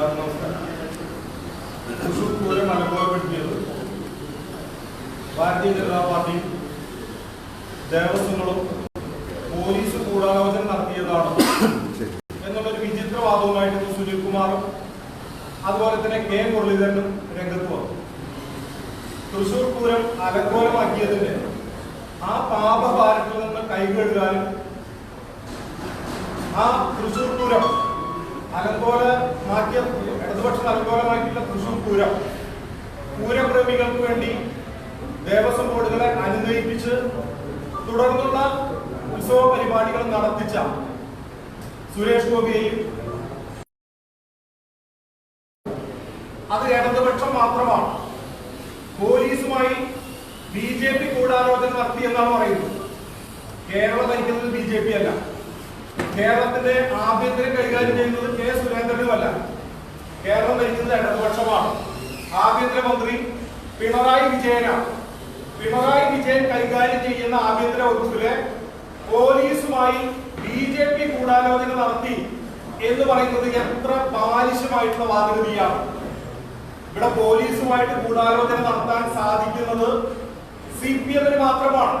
എല്ലാവർക്കും നമസ്കാരം Thrissur Pooram അനുഭവപ്പെടുത്തിയത് Bharatiya Janata party ദേവസ്വങ്ങളും police ഗൂഢാലോചന നടത്തിയതാണ് എന്നുള്ളൊരു വിചിത്രവാദവുമായിട്ട് സുനിൽ കുമാറും അതുപോലെ തന്നെ കെ മുരളീധരനും രംഗത്ത് വന്നു തൃശൂർ പൂരം അലങ്കോലമാക്കിയതിന്റെ ആ പാപഭാരത്തിൽ നിന്ന് കൈകഴുകാനും ആ തൃശൂർ പൂരം അലങ്കോലമാക്കിയ ഇടതുപക്ഷം അലങ്കോലമാക്കിയിട്ടുള്ള തൃശൂർ പൂരം. പൂരപ്രേമികൾക്ക് വേണ്ടി ദേവസ്വം ബോർഡുകളെ അനുനയിപ്പിച്ച് തുടർന്നുള്ള ഉത്സവ പരിപാടികൾ നടത്തിച്ച സുരേഷ് ഗോപിയെയും അത് ഇടതുപക്ഷം മാത്രമാണ്. പോലീസുമായി ബി ജെ പി ഗൂഢാലോചന നടത്തി എന്നാണ് പറയുന്നത്. കേരളം ഭരിക്കുന്നത് ബി ജെ പി അല്ല. കേരളത്തിന്റെ ആഭ്യന്തരം കൈകാര്യം ചെയ്യുന്നത് കെ സുരേന്ദ്രനുമല്ല. കേരളം ഭരിക്കുന്നത് ഇടതുപക്ഷമാണ്. ആഭ്യന്തരമന്ത്രി പിണറായി വിജയനാണ്. പിണറായി വിജയൻ കൈകാര്യം ചെയ്യുന്ന ആഭ്യന്തര വകുപ്പിലെ പോലീസുമായി ബി ജെ പി ഗൂഢാലോചന നടത്തി എന്ന് പറയുന്നത് എത്ര ബാലിശമായിട്ടുള്ള വാദഗതിയാണ്. ഇവിടെ പോലീസുമായിട്ട് ഗൂഢാലോചന നടത്താൻ സാധിക്കുന്നത് സി പി എമ്മിന് മാത്രമാണ്.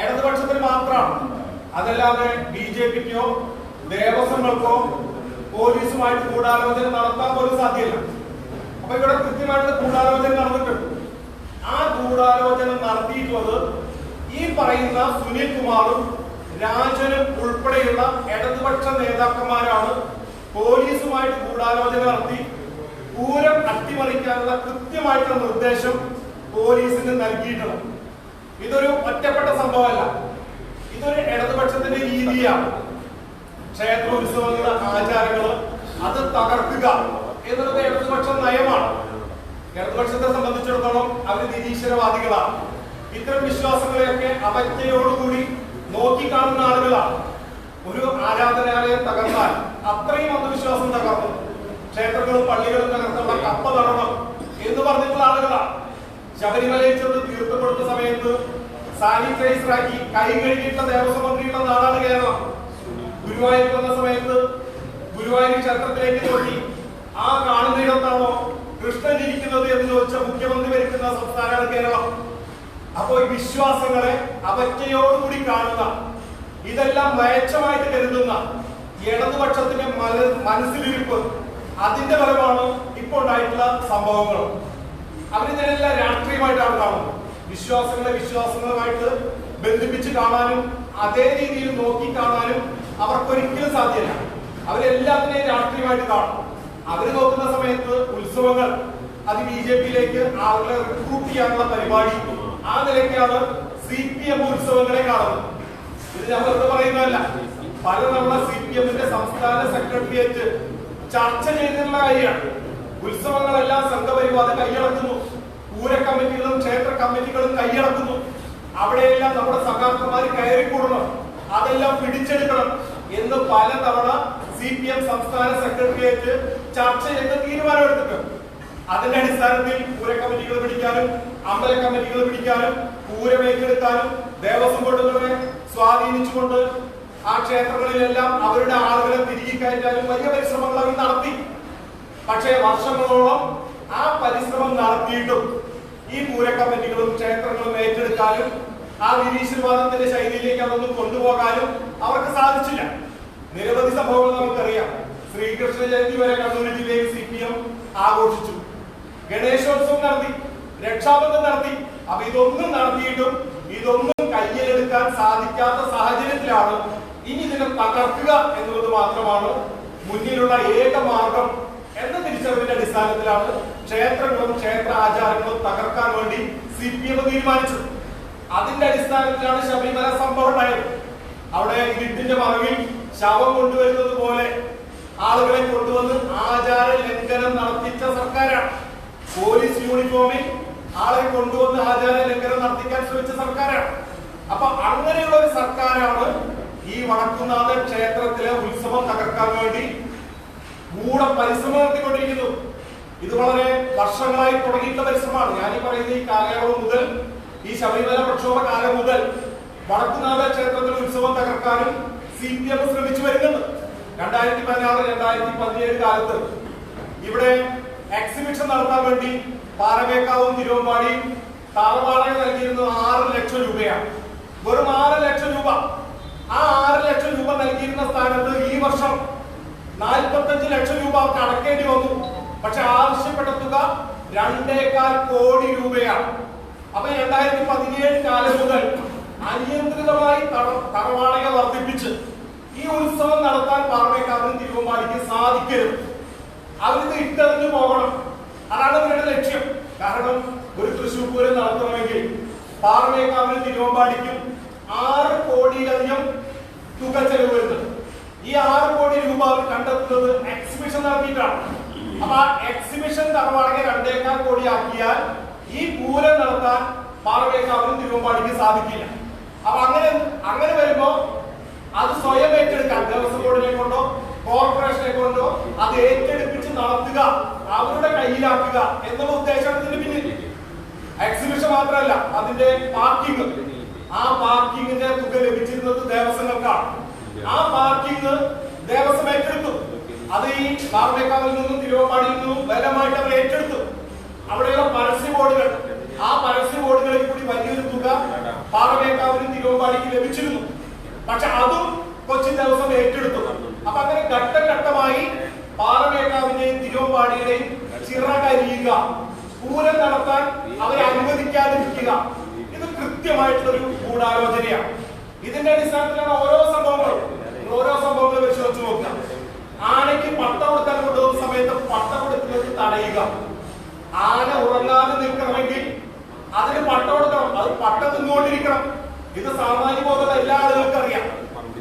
ഇടതുപക്ഷത്തിന് മാത്രമാണ്. അതല്ലാതെ ബി ജെ പിക്കോ ദേവസ്വങ്ങൾക്കോ പോലീസുമായിട്ട് ഗൂഢാലോചന നടത്താൻ പോലും സാധ്യമല്ല അപ്പൊ ഇവിടെ കൃത്യമായിട്ട് ഗൂഢാലോചന നടന്നിട്ടുണ്ട്. ആ ഗൂഢാലോചന നടത്തിയിട്ടുള്ളത് ഈ പറയുന്ന സുനിൽ കുമാറും രാജനും ഉൾപ്പെടെയുള്ള ഇടതുപക്ഷ നേതാക്കന്മാരാണ് പോലീസുമായിട്ട് ഗൂഢാലോചന നടത്തി പൂരം അട്ടിമറിക്കാനുള്ള കൃത്യമായിട്ടുള്ള നിർദ്ദേശം പോലീസിന് നൽകിയിട്ടുള്ളത്. ഇതൊരു ഒറ്റപ്പെട്ട സംഭവമല്ല. ഇതൊരു ഇടതുപക്ഷത്തിന്റെ രീതിയാണ്. ക്ഷേത്ര ഉത്സവങ്ങളുടെ ആചാരങ്ങൾ അത് തകർക്കുക എന്നുള്ളത് ഇടതുപക്ഷ നയമാണ്. ഇടതുപക്ഷത്തെ സംബന്ധിച്ചിടത്തോളം അവർ നിരീശ്വരവാദികളാണ്. ഇത്തരം വിശ്വാസങ്ങളെയൊക്കെ അവജ്ഞയോടുകൂടി നോക്കിക്കാണുന്ന ആളുകളാണ്. ഒരു ആരാധനാലയം തകർന്നാൽ അത്രയും അന്ധവിശ്വാസം തകർന്നു. ക്ഷേത്രങ്ങളും പള്ളികളും തകർത്തുള്ള കപ്പ നടണം എന്ന് പറഞ്ഞിട്ടുള്ള ആളുകളാണ്. ശബരിമലയിൽ ചെന്ന് തീർത്ത് സമയത്ത് സാനിറ്റൈസർ കൈ കഴുകിയിട്ട ദേവസ്വം മന്ത്രിയുടെ നാടാണ് കേരളം. ഗുരുവായൂർ വന്ന സമയത്ത് ഗുരുവായൂർ ക്ഷേത്രത്തിലേക്ക് നോക്കി. ആ കാണുന്നിടത്താണോ കൃഷ്ണൻ ഇരിക്കുന്നത് എന്ന് ചോദിച്ച മുഖ്യമന്ത്രി ഭരിക്കുന്ന സംസ്ഥാനമാണ് കേരളം. അപ്പോൾ ഈ വിശ്വാസങ്ങളെ അവജ്ഞയോടുകൂടി കാണുന്ന ഇതെല്ലാം മയച്ചമായിട്ട് കരുതുന്ന ഇടതുപക്ഷത്തിന്റെ മന- മനസ്സിലിരിപ്പ് അതിന്റെ ഫലമാണ് ഇപ്പോൾ ഉണ്ടായിട്ടുള്ള സംഭവങ്ങൾ അവരിതിനെല്ലാം രാഷ്ട്രീയമായിട്ടാണ് കാണുന്നത്. വിശ്വാസങ്ങളെ വിശ്വാസങ്ങളുമായിട്ട് ബന്ധിപ്പിച്ച് കാണാനും അതേ രീതിയിൽ നോക്കി കാണാനും അവർക്കൊരിക്കലും സാധ്യമല്ല അവരെല്ലാത്തിനെയും രാഷ്ട്രീയമായിട്ട് കാണും. അവർ നോക്കുന്ന സമയത്ത് ഉത്സവങ്ങൾ അത് ബി ജെ പിയിലേക്ക് ആളുകളെ റിക്രൂട്ട് ചെയ്യാനുള്ള പരിപാടി ആ നിലയ്ക്കാണ് സി പി എം ഉത്സവങ്ങളെ കാണുന്നത്. ഇത് ഞാൻ വെറുതെ പറയുന്നതല്ല പല നമ്മളെ സി പി എമ്മിന്റെ സംസ്ഥാന സെക്രട്ടേറിയറ്റ് ചർച്ച ചെയ്തിട്ടുള്ള കാര്യമാണ്. ഉത്സവങ്ങളെല്ലാം സംഘപരിവാദം കൈയടക്കുന്നു. പൂര കമ്മിറ്റികളും ക്ഷേത്ര കമ്മിറ്റികളും കൈയടക്കുന്നു. അവിടെയെല്ലാം നമ്മുടെ സഖാക്കന്മാർ കയറിക്കൂടണം. അതെല്ലാം പിടിച്ചെടുക്കണം എന്ന് പലതവണ സി പി എം സംസ്ഥാന സെക്രട്ടേറിയറ്റ് ചർച്ച ചെയ്ത് തീരുമാനമെടുത്തിട്ടുണ്ട്. അതിന്റെ അടിസ്ഥാനത്തിൽ പൂര കമ്മിറ്റികൾ പിടിക്കാനും അമ്പല കമ്മിറ്റികൾ പിടിക്കാനും പൂരം ഏറ്റെടുക്കാനും ദേവസ്വം ബോർഡുകളെ സ്വാധീനിച്ചുകൊണ്ട് ആ ക്ഷേത്രങ്ങളിലെല്ലാം അവരുടെ ആളുകളെ തിരികെ കയറ്റാനും വലിയ പരിശ്രമങ്ങൾ അവർ നടത്തി. പക്ഷേ വർഷങ്ങളോളം ആ പരിശ്രമം നടത്തിയിട്ടും ഈ പൂര കമ്മിറ്റികളും ക്ഷേത്രങ്ങളും ഏറ്റെടുക്കാനും ആ നിരീശ്വരവാദത്തിന്റെ ശൈലിയിലേക്ക് അതൊന്നും കൊണ്ടുപോകാനും അവർക്ക് സാധിച്ചില്ല. നിരവധി സംഭവങ്ങൾ നമുക്കറിയാം. ശ്രീകൃഷ്ണ ജയന്തി വരെ കണ്ണൂർ ജില്ലയിൽ സി പി എം ആഘോഷിച്ചു. ഗണേശോത്സവം നടത്തി രക്ഷാബന്ധം നടത്തി. അപ്പൊ ഇതൊന്നും നടത്തിയിട്ടും ഇതൊന്നും കയ്യിലെടുക്കാൻ സാധിക്കാത്ത സാഹചര്യത്തിലാണ് ഇനി ഇതിനെ തകർക്കുക എന്നുള്ളത് മാത്രമാണ് മുന്നിലുള്ള ഏക മാർഗം എന്ന തിരിച്ചറിവിന്റെ അടിസ്ഥാനത്തിലാണ് ക്ഷേത്രങ്ങളും ക്ഷേത്ര ആചാരങ്ങളും തകർക്കാൻ വേണ്ടി സി പി എം തീരുമാനിച്ചത്. അതിന്റെ അടിസ്ഥാനത്തിലാണ് ശബരിമല സംഭവം ഉണ്ടായത്. അവിടെ ഇരുട്ടിന്റെ മറവിൽ ശവം കൊണ്ടുവരുന്നത് പോലെ ആളുകളെ കൊണ്ടുവന്ന് ആചാര ലംഘനം നടത്തിച്ച സർക്കാരാണ്. പോലീസ് യൂണിഫോമിൽ ആളെ കൊണ്ടുവന്ന് ആചാര ലംഘനം നടത്തിക്കാൻ ശ്രമിച്ച സർക്കാരാണ്. അപ്പൊ അങ്ങനെയുള്ള ഒരു സർക്കാരാണ് ഈ വടക്കുന്നാഥ ക്ഷേത്രത്തിലെ ഉത്സവം തകർക്കാൻ വേണ്ടി ഗൂഢ പരിശ്രമം നടത്തിക്കൊണ്ടിരിക്കുന്നു ഇത് വളരെ വർഷങ്ങളായി തുടങ്ങിയിട്ടുള്ള പരിശ്രമമാണ്. ഞാൻ ഈ പറയുന്ന ഈ കാലയളവ് മുതൽ ഈ ശബരിമല പ്രക്ഷോഭ കാലം മുതൽ വടക്കുനാഥ ക്ഷേത്രത്തിലെ ഉത്സവം തകർക്കാനും സി പി എം ശ്രമിച്ചു വരുന്നുണ്ട് രണ്ടായിരത്തി പതിനാറ് രണ്ടായിരത്തി പതിനേഴ് കാലത്ത് ഇവിടെ എക്സിബിഷൻ നടത്താൻ വേണ്ടി പാറമേക്കാവും തിരുവമ്പാടിയും താറവാടക നൽകിയിരുന്നത് ആറ് ലക്ഷം രൂപയാണ്. വെറും ആറ് ലക്ഷം രൂപ. ആ ആറ് ലക്ഷം രൂപ നൽകിയിരുന്ന സ്ഥാനത്ത് ഈ വർഷം നാൽപ്പത്തഞ്ച് ലക്ഷം രൂപ അവർക്ക് അടക്കേണ്ടി വന്നു പക്ഷെ ആവശ്യപ്പെട്ട തുക രണ്ടേകാൽ കോടി രൂപയാണ്. അപ്പൊ രണ്ടായിരത്തി പതിനേഴ് കാലം മുതൽ അനിയന്ത്രിതമായി തറവാടക വർദ്ധിപ്പിച്ച് ഈ ഉത്സവം നടത്താൻ പാർമേക്കാരനും തിരുവമ്പാടിക്ക് സാധിക്കരുത്. അവർക്ക് ഇട്ടെറിഞ്ഞു പോകണം. അതാണ് അവരുടെ ലക്ഷ്യം. കാരണം ഒരു തൃശ്ശൂർ പൂരം നടത്തണമെങ്കിൽ പാർമേക്കാവിനും തിരുവമ്പാടിക്കും ആറ് കോടിയിലധികം തുക ചെലവ് വരുന്നത് ഈ ആറ് കോടി രൂപ കണ്ടെത്തുന്നത് എക്സിബിഷൻ നടത്തിയിട്ടാണ്. അപ്പൊ എക്സിബിഷൻ തറവാണെങ്കിൽ രണ്ടേക്കാൽ കോടി ആക്കിയാൽ ഈ പൂരം നടത്താൻ പാറമേക്കാവിനും തിരുവമ്പാടിക്ക് സാധിക്കില്ല. അപ്പൊ അങ്ങനെ അങ്ങനെ വരുമ്പോ അത് സ്വയം ഏറ്റെടുക്കാൻ ദേവസ്വം ബോർഡിനെ കൊണ്ടോ കോർപ്പറേഷനെ കൊണ്ടോ അത് ഏറ്റെടുപ്പിച്ച് നടത്തുക അവരുടെ കയ്യിലാക്കുക എന്നുള്ള ഉദ്ദേശമാണ് ഇതിന് പിന്നിൽ. എക്സിബിഷൻ മാത്രമല്ല അതിന്റെ പാർക്കിംഗ് ആ പാർക്കിങ്ങിന്റെ തുക ലഭിച്ചിരുന്നത് ദേവസ്വങ്ങൾക്കാണ്. ആ പാർക്കിംഗ് ദേവസ്വം ഏറ്റെടുത്തു. അത് ഈ പാർമേക്കാവിൽ നിന്നും തിരുവമ്പാടിയിൽ നിന്നും ബലമായിട്ട് അവർ ഏറ്റെടുത്തു. അവിടെയുള്ള പരസ്യ ബോർഡുകൾ. ആ പരസ്യ ബോർഡുകളിൽ കൂടി വലിയൊരു തുക പാറമേക്കാവിനും തിരുവമ്പാടിക്ക് ലഭിച്ചിരുന്നു. പക്ഷെ അതും കൊച്ചി ദിവസം ഏറ്റെടുത്തു. അപ്പൊ അങ്ങനെ ഘട്ടഘട്ടമായി പാറമേക്കാവിന്റെയും തിരുവമ്പാടിയുടെയും ചിറകരിയുക പൂരം നടത്താൻ അവരെ അനുവദിക്കാതിരിക്കുക. ഇത് കൃത്യമായിട്ടുള്ളൊരു ഗൂഢാലോചനയാണ്. ഇതിന്റെ അടിസ്ഥാനത്തിലാണ് ഓരോ സംഭവങ്ങളും. ഓരോ സംഭവങ്ങളും വെച്ച് നോക്കുക. ആനയ്ക്ക് പട്ട കൊടുക്കാൻ കൊണ്ടുപോകുന്ന സമയത്ത് പട്ട കൊടുക്കുന്നത് തടയുക. ആന ഉറങ്ങാതെ നിൽക്കണമെങ്കിൽ അതിന് പട്ട കൊടുക്കണം. അത് പട്ട തിന്നുകൊണ്ടിരിക്കണം. ഇത് സാമാന്യ ബോധം എല്ലാ ആളുകൾക്കും അറിയാം.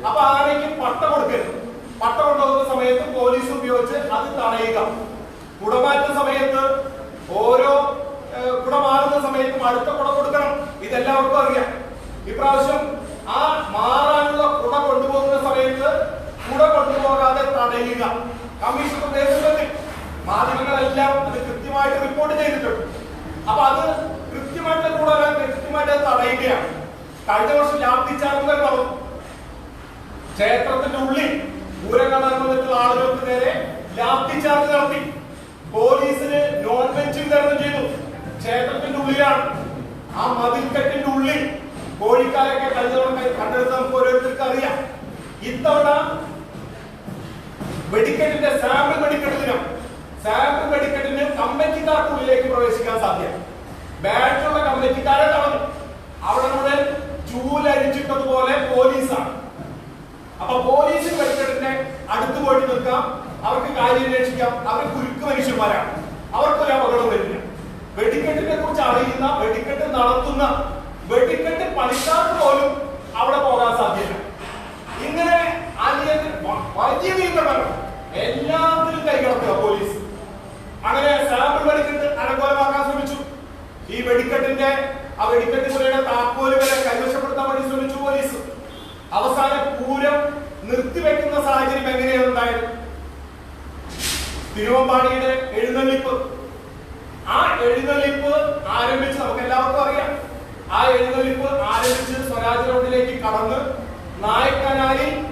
അപ്പൊ ആനയ്ക്ക് പട്ട കൊടുക്കരുത്. പട്ട കൊണ്ടുപോകുന്ന സമയത്ത് പോലീസ് ഉപയോഗിച്ച് അത് തടയുക. കുടമാറ്റ സമയത്ത് ഓരോ കുടമാറുന്ന സമയത്തും അടുത്ത കുട കൊടുക്കണം. ഇതെല്ലാവർക്കും അറിയാം. ഇപ്രാവശ്യം ആ മാറാനുള്ള കുട കൊണ്ടുപോകുന്ന സമയത്ത് കൊണ്ടുപോകാതെ തടയുക. കമ്മീഷൻ ഉദ്ദേശിച്ചത് മാധ്യമങ്ങളെല്ലാം അത് കൃത്യമായിട്ട് റിപ്പോർട്ട് ചെയ്തിട്ടുണ്ട്. അപ്പൊ അത് കൃത്യമായിട്ട് കൂടെ വരാൻ കൃത്യമായിട്ട് തടയുകയാണ്. കഴിഞ്ഞ വർഷം ലാത്തിച്ചാർജ് പറഞ്ഞു. ക്ഷേത്രത്തിന്റെ ഉള്ളിൽ പൂരം കാണാൻ ആളുകൾക്ക് നേരെ ലാത്തിച്ചാർജ് നടത്തി. പോലീസിന് നോൺ വെജ് വിതരണം ചെയ്തു. ക്ഷേത്രത്തിന്റെ ഉള്ളിലാണ്. ആ മതിൽക്കെട്ടിന്റെ ഉള്ളിൽ കോഴിക്കാരൊക്കെ കഴിഞ്ഞ കണ്ടെടുത്ത് നമുക്ക് ഓരോരുത്തർക്ക് അറിയാം ഇത്തവണ വെടിക്കെട്ടിന്റെ സാമ്പിൾ വെടിക്കെട്ട് ദിനം സാമ്പിൾ വെടിക്കെട്ടിന് കമ്മിറ്റിക്കാർക്കുള്ളിലേക്ക് പ്രവേശിക്കാൻ സാധ്യത. ബാറ്റുള്ള കമ്മിറ്റിക്കാരെ തടഞ്ഞു അവിടെ നമ്മുടെ ചൂലരിച്ചിട്ടതുപോലെ പോലീസാണ്. അപ്പൊ പോലീസ് വെടിക്കെട്ടിന്റെ അടുത്ത് പോയിട്ട് നിൽക്കാം. അവർക്ക് കാര്യം അന്വേഷിക്കാം. അവർ കുരുക്ക് മനുഷ്യന്മാരാണ്. അവർക്കൊരു അപകടം വരില്ല വെടിക്കെട്ടിനെ കുറിച്ച് അറിയുന്ന വെടിക്കെട്ട് നടത്തുന്ന വെടിക്കെട്ട് പണിക്കാർക്ക് പോലും അവിടെ പോകാൻ സാധ്യത. ഇങ്ങനെ അനിയന്ത്രി വലിയ നിയന്ത്രണങ്ങൾ എല്ലാത്തിലും കൈകടത്തുക പോലീസ്. അങ്ങനെ സാമ്പിൾ വെടിക്കെട്ട് അലങ്കോലമാക്കാൻ ശ്രമിച്ചു. ഈ വെടിക്കെട്ടിന്റെ ആ വെടിക്കെട്ട് മുറിയുടെ താക്കോൽ വരെ കൈവശപ്പെടുത്താൻ വേണ്ടി ശ്രമിച്ചു പോലീസ്. അവസാനം പൂരം നിർത്തിവെക്കുന്ന സാഹചര്യം എങ്ങനെയാണ് ഉണ്ടായത്? തിരുവമ്പാടിയുടെ എഴുന്നള്ളിപ്പ്. ആ എഴുന്നള്ളിപ്പ് ആരംഭിച്ച് നമുക്ക് എല്ലാവർക്കും അറിയാം. ആ എഴുന്നള്ളിപ്പ് ആരംഭിച്ച് സ്വരാജ് റോഡിലേക്ക് കടന്ന് നായക്കനാലിൽ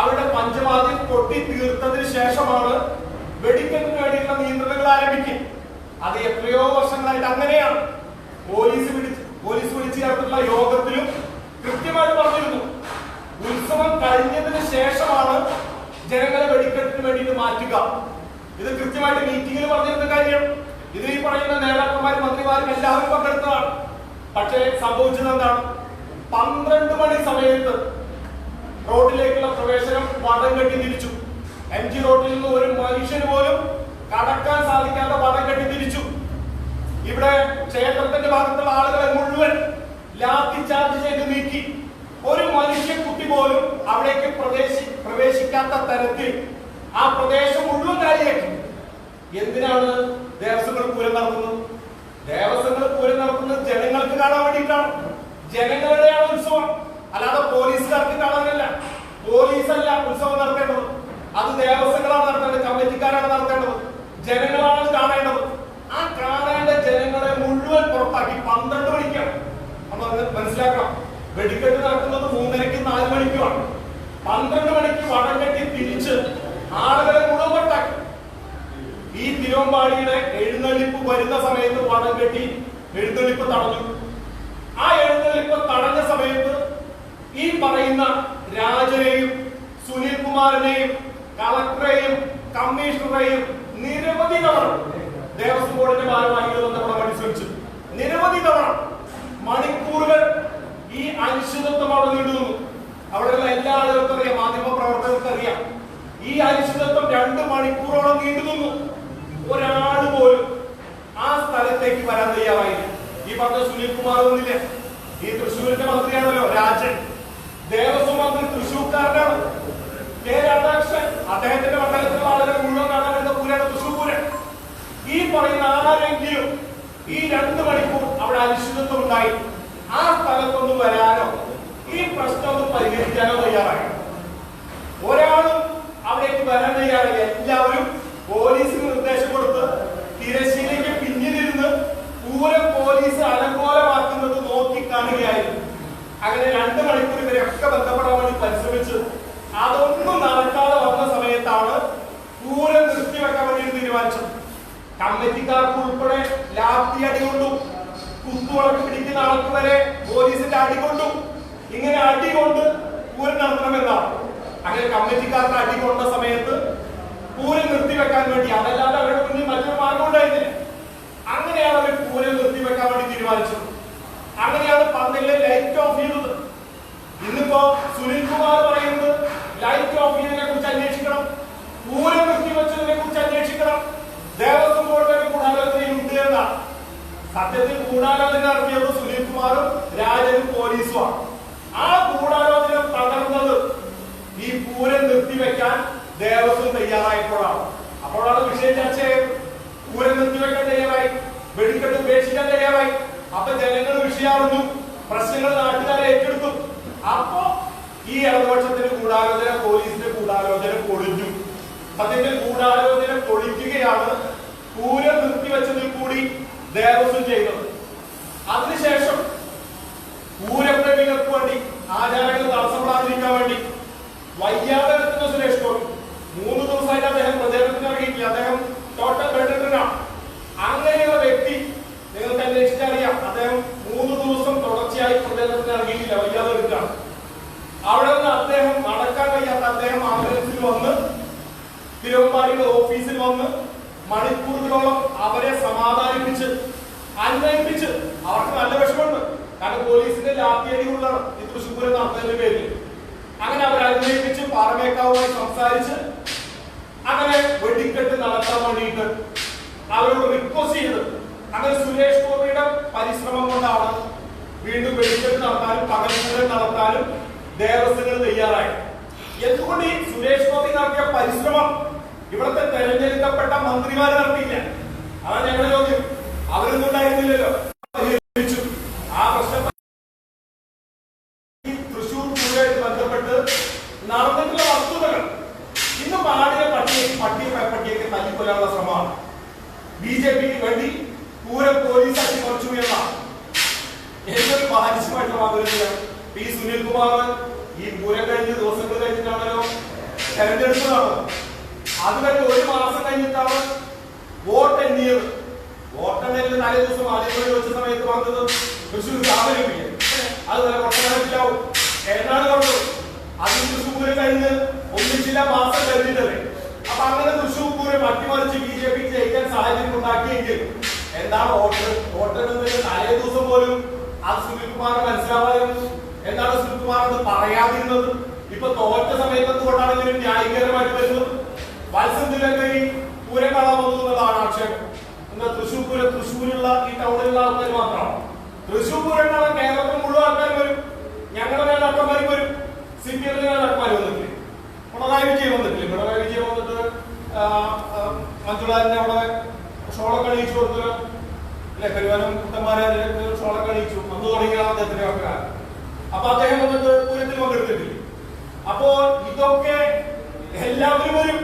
അവരുടെ പഞ്ചവാദ്യം പൊട്ടി തീർത്തതിന് ശേഷമാണ് വെടിക്കെട്ടിന് വേണ്ടിയുള്ള നിയന്ത്രണങ്ങൾ ആരംഭിക്കുക. അത് എത്രയോ വർഷങ്ങളായിട്ട് അങ്ങനെയാണ്. പോലീസ് വിളിച്ച് പോലീസ് വിളിച്ചു ചേർത്തിട്ടുള്ള യോഗത്തിലും കൃത്യമായിട്ട് പറഞ്ഞിരുന്നു. ഉത്സവം കഴിഞ്ഞതിന് ശേഷമാണ് ജനങ്ങളെ വെടിക്കെട്ടിന് വേണ്ടിയിട്ട് മാറ്റുക. ഇത് കൃത്യമായിട്ട് മീറ്റിംഗിൽ പറഞ്ഞിരുന്ന കാര്യം. ഇത് ഈ പറയുന്ന നേതാക്കന്മാരും മന്ത്രിമാരും എല്ലാവരും പങ്കെടുത്തതാണ്. പക്ഷേ സംഭവിച്ചത് എന്താണ്? പന്ത്രണ്ട് മണി സമയത്ത് റോഡിലേക്കുള്ള പ്രവേശനം വടം കെട്ടി തിരിച്ചു. എം ജി റോഡിൽ നിന്ന് ഒരു മനുഷ്യന് പോലും കടക്കാൻ സാധിക്കാത്ത വടം കെട്ടി തിരിച്ചു. ഇവിടെ ക്ഷേത്രത്തിന്റെ ഭാഗത്തുള്ള ആളുകളെ മുഴുവൻ ലാത്തി ചാർജ് ചെയ്ത് നീക്കി. ഒരു മനുഷ്യ കുട്ടി പോലും അവിടേക്ക് പ്രവേശി പ്രവേശിക്കാത്ത തരത്തിൽ ആ പ്രദേശം മുഴുവൻ കാര്യമാക്കി എന്തിനാണ് ദേവസ്വങ്ങൾ പൂരം നടത്തുന്നത്? ദേവസ്വങ്ങൾ പൂരം നടത്തുന്നത് ജനങ്ങൾക്ക് കാണാൻ വേണ്ടിയിട്ടാണ്. ജനങ്ങളുടെയാണ് ഉത്സവം. അല്ലാതെ പോലീസുകാർക്ക് കാണാനല്ല. പോലീസല്ല ഉത്സവം നടത്തേണ്ടത്. അത് ദേവസ്വങ്ങളാണ് നടത്തേണ്ടത് കമ്മിറ്റിക്കാരാണ് നടത്തേണ്ടത് ജനങ്ങളാണ് കാണേണ്ടത്. ആ കാണേണ്ട ജനങ്ങളെ മുഴുവൻ പുറത്താക്കി പന്ത്രണ്ട് മണിക്കാണ്. നമ്മൾ മനസ്സിലാക്കണം. വെടിക്കെട്ട് നടക്കുന്നത് മൂന്നരയ്ക്ക് നാല് മണിക്കുമാണ് പന്ത്രണ്ട് മണിക്ക് വടം കെട്ടി തിരിച്ച് ആളുകളെ മുഴുവൻ പുറത്താക്കി. ഈ തിരുവമ്പാടിയുടെ എഴുന്നള്ളിപ്പ് വരുന്ന സമയത്ത് വടം കെട്ടി എഴുന്നള്ളിപ്പ് തടഞ്ഞു. ആ എഴുന്നള്ളിപ്പ് തടഞ്ഞ സമയത്ത് ഈ പറയുന്ന രാജനെയും സുനിൽ കുമാറിനെയും കളക്ടറെയും കമ്മീഷണറെയും നിരവധി തവണ ദേവസ്വം ബോർഡിന്റെ ഭാരവാഹികൾ ബന്ധപ്പെടാൻ അനുസരിച്ചു നിരവധി തവണ മണിക്കൂറുകൾ ഈ അനിശ്ചിതത്വം അവിടെ നീടുന്നു അവിടെയുള്ള എല്ലാ ആളുകൾക്കും അറിയാം മാധ്യമ പ്രവർത്തകർക്ക് അറിയാം. ഈ അനിശ്ചിതത്വം രണ്ട് മണിക്കൂറോളം നീണ്ടു നിന്നു. ഒരാൾ പോലും ആ സ്ഥലത്തേക്ക് വരാൻ തയ്യാറായില്ല. ഈ പറഞ്ഞ സുനിൽ കുമാർ ഒന്നില്ല ഈ തൃശ്ശൂരിന്റെ മന്ത്രിയാണല്ലോ രാജൻ. ദേവസ്വം മന്ത്രി തൃശൂർക്കാരനാണ്. കെ രാധാകൃഷ്ണൻ അദ്ദേഹത്തിന്റെ മണ്ഡലത്തിലുള്ള ആളുകൾ മുഴുവൻ കാണാൻ വരുന്ന പൂരാണ് തൃശൂർ പൂരം. ഈ പറയുന്ന ആരെങ്കിലും ഈ രണ്ട് മണിക്കൂർ അവിടെ അനിശ്ചിതത്വം ഉണ്ടായി ആ സ്ഥലത്തൊന്നും വരാനോ ഈ പ്രശ്നം ഒന്ന് പരിഹരിക്കാനോ തയ്യാറായി. ഒരാളും അവിടേക്ക് വരാൻ തയ്യാറില്ല എല്ലാവരും പോലീസിന് നിർദ്ദേശം കൊടുത്ത് തിരശ്ശീലയ്ക്ക് പിന്നിലിരുന്ന് പൂരം പോലീസ് അലങ്കോലമാക്കുന്നത് നോക്കി കാണുകയായിരുന്നു. അങ്ങനെ രണ്ട് മണിക്കൂർ ഇവരൊക്കെ ബന്ധപ്പെടാൻ വേണ്ടി പരിശ്രമിച്ച് അതൊന്നും നടക്കാതെ വന്ന സമയത്താണ് പൂരം നിർത്തിവെക്കാൻ വേണ്ടി തീരുമാനിച്ചത് കമ്മിറ്റിക്കാർക്ക് ഉൾപ്പെടെ ലാത്തി അടി കൊണ്ടും കുത്തുവിളക്ക് പിടിക്കുന്ന ആൾക്ക് വരെ പോലീസിന്റെ അടികൊണ്ടും. ഇങ്ങനെ അടികൊണ്ട് പൂരം നടത്തണമെന്നാണ് അങ്ങനെ കമ്മിറ്റിക്കാരുടെ അടികൊണ്ട സമയത്ത് പൂരം നിർത്തിവെക്കാൻ വേണ്ടി അതല്ലാതെ അവരുടെ മുന്നിൽ മറ്റൊരു മാർഗം ഉണ്ടായിരുന്നില്ല. അങ്ങനെയാണ് അവർ പൂരം നിർത്തിവെക്കാൻ വേണ്ടി തീരുമാനിച്ചത്. അങ്ങനെയാണ് പന്തലിലെ ലൈറ്റ് ഓഫ് ചെയ്തത്. ഇന്നിപ്പോ സുനിൽ കുമാർ പറയുന്നത് ലൈറ്റ് ഓഫ് ചെയ്തതിനെ കുറിച്ച് അന്വേഷിക്കണം പൂരം നിർത്തിവെച്ചതിനെ കുറിച്ച് അന്വേഷിക്കണം ദേവസ്വം ബോർഡിന്റെ ഗൂഢാലോചനയിൽ ഉണ്ട് എന്നാണ് സത്യത്തിൽ ഗൂഢാലോചന നടത്തിയത് സുനിൽ കുമാറും രാജനും പോലീസുമാണ് ആ ഗൂഢാലോചന തകർന്നത് ഈ പൂരം നിർത്തിവെക്കാൻ ദേവസ്വം തയ്യാറായപ്പോഴാണ് അപ്പോഴാണ് വിഷയം ചർച്ച ചെയ്തത് പൂരം നിർത്തിവെക്കാൻ തയ്യാറായി വെടിക്കെട്ട് ഉപേക്ഷിക്കാൻ തയ്യാറായി അപ്പൊ ജനങ്ങൾ വിഷയാവുന്നു പ്രശ്നങ്ങൾ നാട്ടുകാരെ ഏറ്റെടുത്തു അപ്പോ ഈ ഇടതുപക്ഷത്തിന്റെ ഗൂഢാലോചന പോലീസിന്റെ ഗൂഢാലോചന പൊളിഞ്ഞു സത്യത്തിൽ ഗൂഢാലോചന പൊളിക്കുകയാണ് പൂരം നിർത്തിവെച്ചതിൽ കൂടി ദേവസ്വം ചെയ്തത് അതിനുശേഷം പൂരപ്രേമികൾക്ക് വേണ്ടി ആചാരങ്ങൾ തടസ്സപ്പെടാതിരിക്കാൻ വേണ്ടി വയ്യാതെ എത്തുന്ന സുരേഷ് ഗോപി. മൂന്ന് ദിവസമായിട്ട് അദ്ദേഹം പ്രചരണത്തിന് ഇറങ്ങിയിട്ടില്ല. അദ്ദേഹം ടോട്ടൽ ബെഡ്രിഡനാണ് അങ്ങനെയുള്ള വ്യക്തി നിങ്ങൾക്ക് അന്വേഷിച്ചറിയാം അദ്ദേഹം മൂന്ന് ദിവസം തുടർച്ചയായി പ്രചരണത്തിന് ഇറങ്ങിയിട്ടില്ല. വൈകാതെ എടുക്കുകയാണ്. അവിടെ നിന്ന് അദ്ദേഹം നടക്കാൻ കഴിയാത്ത അദ്ദേഹം ആംബുലൻസിൽ വന്ന് തിരുവമ്പാടിയുടെ ഓഫീസിൽ വന്ന് മണിക്കൂറുകളോളം അവരെ സമാധാനിപ്പിച്ച് അന്വയിപ്പിച്ച് അവർക്ക് നല്ല വിഷമമുണ്ട്. കാരണം പോലീസിന്റെ ലാത്തിയടികളാണ് ഈ തൃശ്ശൂർ പൂരം നടന്നതിന്റെ പേരിൽ. അങ്ങനെ അവർ അന്വയിപ്പിച്ച് പാറമേക്കാവുമായി സംസാരിച്ച് അങ്ങനെ വെടിക്കെട്ട് നടത്താൻ വേണ്ടിയിട്ട് അവരോട് റിക്വസ്റ്റ് ചെയ്തത് അങ്ങനെ സുരേഷ് ഗോപിയുടെ പരിശ്രമം കൊണ്ടാണ് വീണ്ടും വെടിക്കെട്ട് നടത്താനും പകൽപൂരം നടത്താനും ദേവസ്വങ്ങൾ തയ്യാറായി. എന്തുകൊണ്ട് ഈ സുരേഷ് ഗോപി നടത്തിയ പരിശ്രമം ഇവിടുത്തെ തെരഞ്ഞെടുക്കപ്പെട്ട മന്ത്രിമാർ നടത്തിയില്ല? അതാണ് ഞങ്ങളുടെ ചോദ്യം. അവരൊന്നും ഉണ്ടായിരുന്നില്ലല്ലോ പരിഹരിച്ചു ആ പ്രശ്നം ഈ തൃശൂർ പൂരമായിട്ട് ബന്ധപ്പെട്ട് നടന്നിട്ടുള്ള വസ്തുതകൾ ഇന്ന് പാടിയ പട്ടിയെ പട്ടിയെ പട്ടിയൊക്കെ തല്ലിക്കൊല്ലാനുള്ള ശ്രമമാണ് ബി ജെ പിക്ക് വേണ്ടി പൂരം പോലീസ് അട്ടിമറിച്ചു എന്ന എന്തൊരു ബാലിശമായിട്ടുള്ള മാതൃകയാണ് പി സുനിൽകുമാർ ഈ പൂരം കഴിഞ്ഞ ദിവസങ്ങൾ കഴിഞ്ഞിട്ടാണല്ലോ തെരഞ്ഞെടുപ്പ് നടന്നത് അത് കഴിഞ്ഞ് ഒരു മാസം കഴിഞ്ഞിട്ടാണ് വോട്ട് എണ്ണിയത്. വോട്ട് എണ്ണയിൽ തലേ ദിവസം ആദ്യമായി വെച്ച സമയത്ത് വന്നത് തൃശ്ശൂർ രാവിലെ അത് നല്ല കൊട്ടനാട്ടിലാവും ഏതാണ് പറഞ്ഞത്? അത് തൃശ്ശൂർ പൂരം കഴിഞ്ഞ് ഒന്നിച്ചില്ല മാസം കഴിഞ്ഞിട്ടേ അപ്പൊ അങ്ങനെ തൃശ്ശൂർ പൂരം അട്ടിമറിച്ച് ബി ജെ പിക്ക് ജയിക്കാൻ സാഹചര്യം ഉണ്ടാക്കിയെങ്കിൽ എന്താണ് വോട്ട്? വോട്ടെണ്ണുന്നതിന് തലേ ദിവസം പോലും അത് സുനിൽകുമാറിന് മനസ്സിലാവാതിരുന്നു. എന്താണ് സുനിൽകുമാർ അത് പറയാതിരുന്നത്? ഇപ്പൊ തോറ്റ സമയത്ത് എന്തുകൊണ്ടാണ് ഇതിന് ന്യായീകരമായിട്ട് വരുന്നത്? മത്സ്യത്തിലൊക്കെ പൂരം കാണാൻ വന്നു എന്നുള്ളതാണ് ആക്ഷേപം. എന്നാൽ തൃശ്ശൂർ പൂരം തൃശ്ശൂരുള്ള ഈ ടൗണിലുള്ള ആൾക്കാർ മാത്രമാണ്. തൃശ്ശൂർ പൂരം കാണാൻ കേരളത്തിൽ മുഴുവൻ ആൾക്കാർ വരും. ഞങ്ങളുടെ നേതാക്കന്മാരും വരും. സി പി എമ്മിന്റെ നേതാക്കന്മാർ വന്നിട്ടില്ലേ? പിണറായി വിജയൻ വന്നിട്ടില്ലേ? പിണറായി വിജയൻ വന്നിട്ട് ആ, അവിടെ ഷോളൊക്കെ അണിയിച്ചു കൊടുത്തല്ലോ അല്ലെ? കരുവാനും കുട്ടന്മാരെ ഷോളൊക്കെ അണിയിച്ചു. അന്ന് തുടങ്ങിയ അദ്ദേഹത്തിന്റെ ഒക്കെ അപ്പൊ അദ്ദേഹം വന്നിട്ട് പൂരത്തിൽ പങ്കെടുത്തിട്ടില്ലേ? അപ്പോ ഇതൊക്കെ എല്ലാവരും വരും.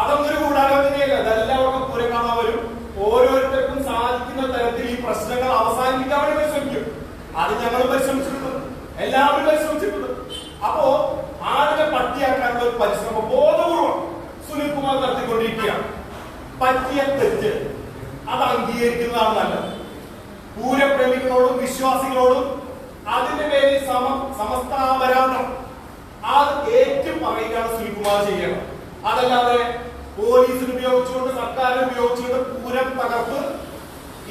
അതൊന്നും ഒരു ഗൂഢാലോചനയല്ല ഇതെല്ലാവർക്കും പൂരം കാണാൻ വരും. ഓരോരുത്തർക്കും സാധിക്കുന്ന തരത്തിൽ ഈ പ്രശ്നങ്ങൾ അവസാനിപ്പിക്കാൻ വേണ്ടി പരിശ്രമിക്കും. അത് ഞങ്ങൾ പരിശ്രമിച്ചിട്ടുണ്ട്. എല്ലാവരും പരിശ്രമിച്ചിട്ടുണ്ട്. അപ്പോ ആടിനെ പട്ടിയാക്കാനുള്ള ഒരു പരിശ്രമം ബോധപൂർവം സുനിൽ കുമാർ നടത്തിക്കൊണ്ടിരിക്കുകയാണ്. പറ്റിയ തെറ്റ്. അത് അംഗീകരിക്കുന്നതാണ് നല്ലത്. പൂരപ്രേമികളോടും വിശ്വാസികളോടും അതിന്റെ പേരിൽ സമ സമസ്താപരാധം അത് ഏറ്റു പറയുകയാണ് ശ്രീകുമാർ ചെയ്യണം. അതല്ലാതെ പോലീസിന് ഉപയോഗിച്ചുകൊണ്ട് സർക്കാരിനെ ഉപയോഗിച്ചുകൊണ്ട് പൂരം തകർത്ത്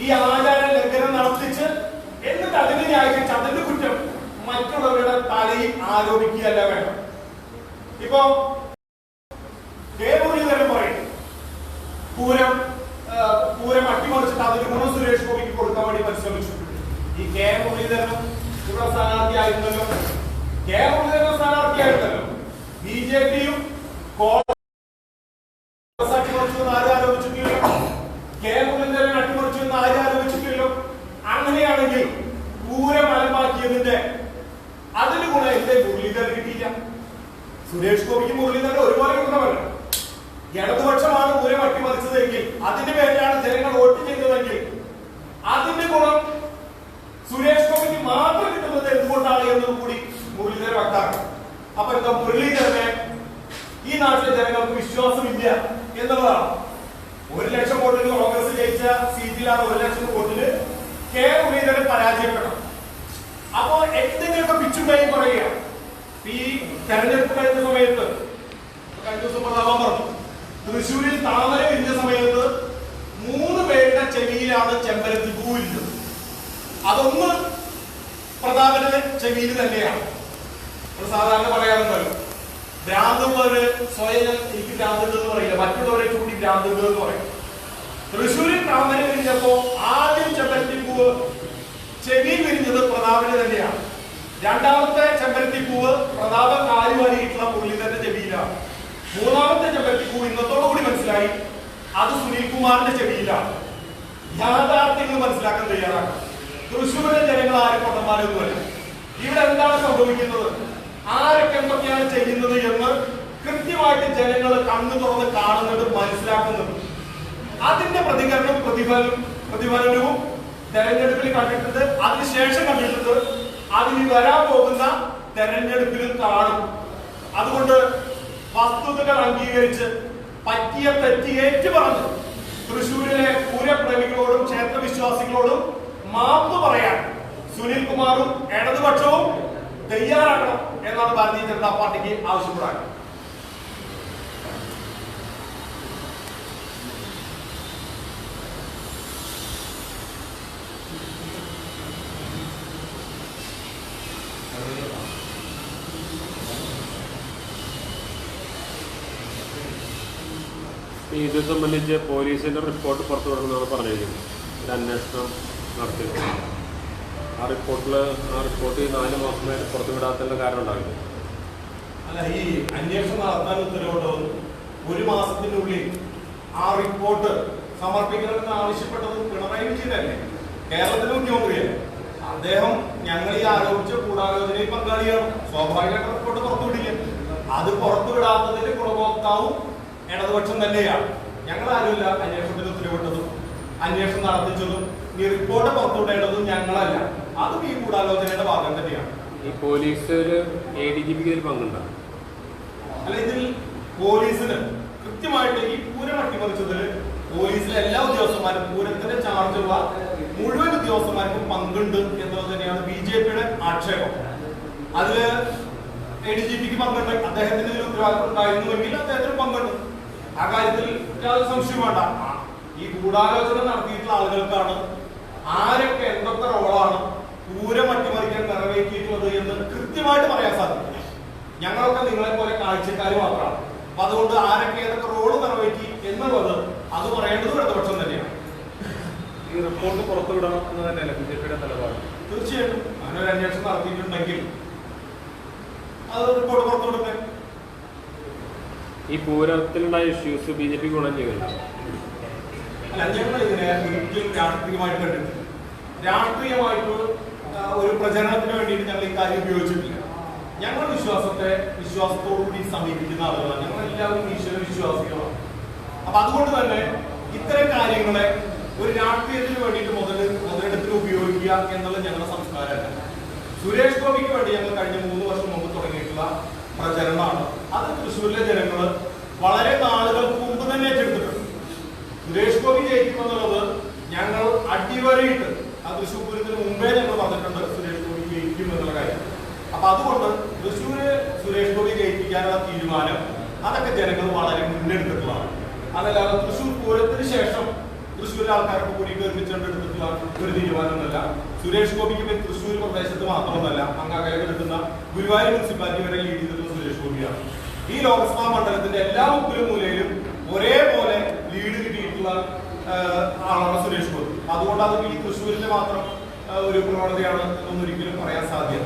ഈ ആചാര ലംഘനം നടത്തിച്ച് എന്നിട്ട് അതിനെ ന്യായീകരിച്ച് അതിന്റെ കുറ്റം മറ്റുള്ളവരുടെ തലയിൽ ആരോപിക്കുകയല്ല വേണം ഇപ്പോ കെ പറയും പൂരം പൂരം അട്ടിമറിച്ചിട്ട് അതിന് ഗുണം സുരേഷ് ഗോപിക്ക് കൊടുക്കാൻ വേണ്ടി പരിശ്രമിച്ചു ഈ കെ മുരളീധരനും ഇവിടെ സ്ഥാനാർത്ഥിയായിരുന്നല്ലോ. കെ മുരളീധരൻ ബി ജെ പിയും അട്ടിമറിച്ചു എന്ന് ആരും ആരോപിച്ചിട്ടില്ലല്ലോ കെ മുരളീധരൻ അട്ടിമറിച്ചു എന്ന് ആരും ആരോപിച്ചിട്ടില്ലല്ലോ അങ്ങനെയാണെങ്കിൽ പൂരം അലമ്പാക്കിയതിന്റെ അതിന് ഗുണം എന്റെ മുരളീധരൻ കിട്ടിയില്ല സുരേഷ് ഗോപിക്ക് മുരളീധരൻ ഒരുപോലെ ഗുണമല്ല ഇടതുപക്ഷമാണ് പൂരം അട്ടിമറിച്ചതെങ്കിൽ അതിന്റെ പേരിലാണ് ജനങ്ങൾ വോട്ട് ചെയ്തതെങ്കിൽ അതിന്റെ ഗുണം സുരേഷ് ഗോപിക്ക് മാത്രം കിട്ടുന്നത് എന്തുകൊണ്ടാണ് എന്നത് കൂടി മുരളീധരൻ വ്യക്തമാക്കണം അപ്പൊ എന്താ മുരളീധരനെ ഈ നാട്ടിലെ ജനങ്ങൾക്ക് വിശ്വാസമില്ല എന്നുള്ളതാണ് ഒരു ലക്ഷം വോട്ടിന് കോൺഗ്രസ് ജയിച്ച സീറ്റിലാണ് ഒരു ലക്ഷം വോട്ടിന് കെ മുരളീധരൻ പരാജയപ്പെടണം. അപ്പോ എന്തെങ്കിലുമൊക്കെ പിച്ചുണ്ടായി പറയുക. ഈ തെരഞ്ഞെടുപ്പ് കഴിഞ്ഞ സമയത്ത് കഴിഞ്ഞ ദിവസം പ്രതാപം പറഞ്ഞു തൃശ്ശൂരിൽ താമര വിരിഞ്ഞ സമയത്ത് മൂന്ന് പേരുടെ ചെവിയിലാണ് ചെമ്പരത്തി പൂവിരുന്നത് അതൊന്ന് പ്രതാപന്റെ ചെവിയിൽ തന്നെയാണ്. സാധാരണ പറയാറുണ്ടല്ലോ ഭ്രാന്തന്മാര് സ്വയം എനിക്ക് ഭ്രാന്തുണ്ട് എന്ന് പറയില്ല. മറ്റുള്ളവരെ ചൂണ്ടി എന്ന് പറയും. തൃശ്ശൂരിൽ താമര വിരിഞ്ഞപ്പോ ആദ്യം ചെമ്പരത്തി പൂവ് ചെവിയിൽ വിരിഞ്ഞത് പ്രതാപന് തന്നെയാണ്. രണ്ടാമത്തെ ചെമ്പരത്തി പൂവ് പ്രതാപൻ കാലുവാരിയിട്ടുള്ള മുരളീധരന്റെ ചെവിയിലാണ്. മൂന്നാമത്തെ ചെമ്പരത്തി പൂവ് ഇന്നത്തോടു കൂടി മനസ്സിലായി. അത് സുനിൽ കുമാറിന്റെ ചെവിയിലാണ്. യാഥാർത്ഥ്യങ്ങൾ മനസ്സിലാക്കാൻ തയ്യാറാണ്. തൃശ്ശൂരിലെ ജനങ്ങൾ ആരും പൊട്ടന്മാരൊന്നുമല്ല ഇവിടെ എന്താണ് സംഭവിക്കുന്നത്? ആരൊക്കെ എന്തൊക്കെയാണ് ചെയ്യുന്നത് എന്ന് കൃത്യമായിട്ട് ജനങ്ങൾ കണ്ണു തുറന്ന് കാണുന്നത് മനസ്സിലാക്കുന്നുണ്ട് അതിന്റെ പ്രതികരണം പ്രതിഫലം പ്രതിഫലനവും തെരഞ്ഞെടുപ്പിൽ കണ്ടിട്ടുണ്ട്. അതിനുശേഷം കണ്ടിട്ടുണ്ട് അതിന് വരാൻ പോകുന്ന തെരഞ്ഞെടുപ്പിലും കാണും. അതുകൊണ്ട് വസ്തുതകൾ അംഗീകരിച്ച് പറ്റിയ തെറ്റി ഏറ്റു പറഞ്ഞു തൃശൂരിലെ പൂരപ്രേമികളോടും ക്ഷേത്രവിശ്വാസികളോടും മാപ്പ് പറയാൻ സുനിൽ കുമാറും ഇടതുപക്ഷവും തയ്യാറാക്കണം എന്നാണ് ഭാരതീയ ജനതാ പാർട്ടിക്ക് ആവശ്യപ്പെടാൻ ഈ ഇത് സംബന്ധിച്ച് പോലീസിന്റെ റിപ്പോർട്ട് പുറത്തു വിടണമെന്നാണ് പറഞ്ഞിരിക്കുന്നത്. ഒരു അന്വേഷണം നടത്തിയിട്ടുണ്ട്. ആ റിപ്പോർട്ടിൽ ആ റിപ്പോർട്ട് ഈ നാല് മാസമായിട്ട് പുറത്തു വിടാത്തതിന്റെ കാരണം ഉണ്ടാവില്ല. അല്ല ഈ അന്വേഷണം നടത്താൻ ഉത്തരവിട്ടത് ഒരു മാസത്തിനുള്ളിൽ ആ റിപ്പോർട്ട് സമർപ്പിക്കണമെന്ന് ആവശ്യപ്പെട്ടത് പിണറായി വിജയനല്ലേ? കേരളത്തിലെ മുഖ്യമന്ത്രിയല്ലേ അദ്ദേഹം ഞങ്ങൾ ഈ ആരോപിച്ച കൂടാലോചനയിൽ പങ്കാളിയാണ്. സ്വാഭാവികമായിട്ട് റിപ്പോർട്ട് പുറത്തുവിടില്ല അത് പുറത്തുവിടാത്തതിന്റെ ഗുണഭോക്താവും ഇടതുപക്ഷം തന്നെയാണ്. ഞങ്ങൾ ആരുമില്ല അന്വേഷണത്തിന് ഉത്തരവിട്ടതും അന്വേഷണം നടത്തിച്ചതും ഈ റിപ്പോർട്ട് പുറത്തുവിടേണ്ടതും ഞങ്ങളല്ല. അതും ഈ ഗൂഢാലോചനയുടെ ഭാഗം തന്നെയാണ്. ഈ പോലീസ് എ ഡി ജി പിക്ക് ഇതിൽ അല്ല ഇതിൽ പോലീസിന് കൃത്യമായിട്ട് ഈ പൂരം അട്ടിമറിച്ചതിൽ പോലീസിലെ എല്ലാ ഉദ്യോഗസ്ഥന്മാരും പൂരത്തിന്റെ ചാർജുള്ള മുഴുവൻ ഉദ്യോഗസ്ഥന്മാർക്കും പങ്കുണ്ട് എന്നുള്ളത് തന്നെയാണ് ബി ജെ പിയുടെ ആക്ഷേപം. അതിൽ എ ഡി ജി പിക്ക് പങ്കുണ്ട് അദ്ദേഹത്തിന് ഉത്തരവാദിത്വം ഉണ്ടായിരുന്നുവെങ്കിൽ അദ്ദേഹത്തിന് പങ്കുണ്ട്. ആ കാര്യത്തിൽ യാതൊരു സംശയം വേണ്ട. ഈ ഗൂഢാലോചന നടത്തിയിട്ടുള്ള ആളുകൾക്കാണ് ആരൊക്കെ എന്തൊക്കെ റോളാണ് പൂരം അട്ടിമറിക്കാൻ നിറവേറ്റിയിട്ടുള്ളത് എന്ന് കൃത്യമായിട്ട് പറയാൻ സാധിക്കും ഞങ്ങളൊക്കെ നിങ്ങളെ പോലെ കാഴ്ചക്കാർ മാത്രമാണ്. അപ്പൊ അതുകൊണ്ട് ആരൊക്കെ ഏതൊക്കെ റോൾ നിറവേറ്റി എന്നുള്ളത് അത് പറയേണ്ടത് ഇടതുപക്ഷം തന്നെയാണ്. ഈ റിപ്പോർട്ട് പുറത്തുവിടണം എന്ന് തന്നെയല്ലേ ബി ജെ പിയുടെ നിലപാട്? തീർച്ചയായിട്ടും. അങ്ങനെ ഒരു അന്വേഷണം നടത്തിയിട്ടുണ്ടെങ്കിൽ അത് റിപ്പോർട്ട് പുറത്തുവിടട്ടെ. ഈ പൂരത്തിലുണ്ടായ ഇഷ്യൂസ് ബി ജെ പി ഗുണം ചെയ്യുന്നുണ്ട് രാഷ്ട്രീയമായിട്ട് ഒരു പ്രചരണത്തിന് വേണ്ടിയിട്ട് ഞങ്ങൾ ഈ കാര്യം ഉപയോഗിച്ചിട്ടില്ല. ഞങ്ങളുടെ വിശ്വാസത്തെ വിശ്വാസത്തോടുകൂടി സമീപിക്കുന്ന ആളുകളാണ്. ഞങ്ങൾ എല്ലാവരും ഈശ്വര വിശ്വാസികളാണ്. അപ്പൊ അതുകൊണ്ട് തന്നെ ഇത്തരം കാര്യങ്ങളെ ഒരു രാഷ്ട്രീയത്തിന് വേണ്ടിയിട്ട് മുതൽ മുതലെടുത്തിൽ ഉപയോഗിക്കുക എന്നുള്ള ഞങ്ങളുടെ സംസ്കാരമല്ല. സുരേഷ് ഗോപിക്ക് വേണ്ടി ഞങ്ങൾ കഴിഞ്ഞ മൂന്ന് വർഷം മുമ്പ് തുടങ്ങിയിട്ടുള്ള പ്രചരണമാണ്. അത് തൃശ്ശൂരിലെ ജനങ്ങൾ വളരെ നാളുകൾക്ക് മുമ്പ് തന്നെ ഏറ്റെടുത്തിട്ടുണ്ട്. സുരേഷ് ഗോപി ജയിക്കുമെന്നുള്ളത് ഞങ്ങൾ അടിവരയിട്ട് ആ തൃശ്ശൂർ പൂരത്തിന് മുമ്പേ ഞങ്ങൾ പറഞ്ഞിട്ടുണ്ട് സുരേഷ് ഗോപി ജയിക്കും എന്നുള്ള കാര്യം. അപ്പൊ അതുകൊണ്ട് തൃശ്ശൂര് സുരേഷ് ഗോപി ജയിപ്പിക്കാനുള്ള തീരുമാനം അതൊക്കെ ജനങ്ങൾ വളരെ മുന്നെടുത്തിട്ടുള്ളതാണ് അതല്ലാതെ തൃശ്ശൂർ പൂരത്തിന് ശേഷം തൃശ്ശൂരിലെ ആൾക്കാരൊക്കെ കൂടി എടുത്തിട്ടുള്ള ഒരു തീരുമാനമൊന്നുമല്ല. സുരേഷ് ഗോപിക്ക് തൃശ്ശൂർ പ്രദേശത്ത് മാത്രമൊന്നല്ല അംഗകയം എടുക്കുന്ന ഗുരുവായൂർ മുനിസിപ്പാലിറ്റി വരെ ലീഡ് ചെയ്തിട്ടുള്ള സുരേഷ് ഗോപിയാണ്. ഈ ലോക്സഭാ മണ്ഡലത്തിന്റെ എല്ലാ മുക്കിലും ഒരേപോലെ ലീഡ് കിട്ടിയിട്ടുള്ള ആളാണ് സുരേഷ് ഗോപി. അതുകൊണ്ട് അത് ഈ തൃശ്ശൂരിന്റെ മാത്രം ഒരു പ്രവണതയാണ് എന്നൊന്നും ഒരിക്കലും പറയാൻ സാധ്യത.